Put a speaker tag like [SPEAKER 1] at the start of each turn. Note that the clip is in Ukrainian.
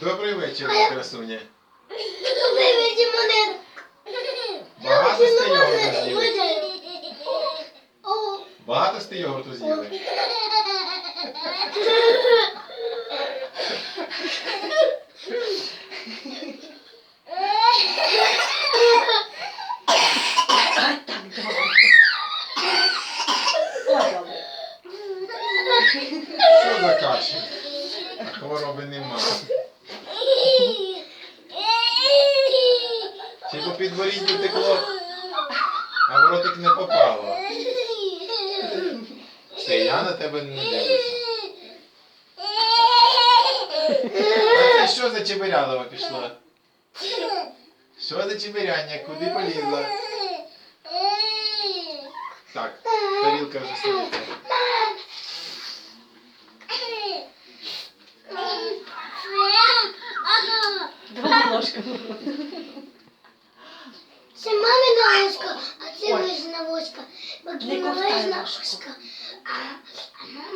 [SPEAKER 1] Добрий вечір, красуня.
[SPEAKER 2] Виведі мене.
[SPEAKER 1] Багато сте йогурту з'їли? Багато сте йогурту з'їли? Що за каші? Хвороби нема. Чи по підборіддю текло, а в ротик не попало. Все, я на тебе не дивлюся. А це що за чебирялово пішло? Що за чебиряння? Куди полізла? Так, тарілка вже сидиться.
[SPEAKER 3] Два ложка.
[SPEAKER 2] Це мамина ложка, а це
[SPEAKER 3] Ой.
[SPEAKER 2] вижена ложка. Бо кіно вижена ложка, а, а.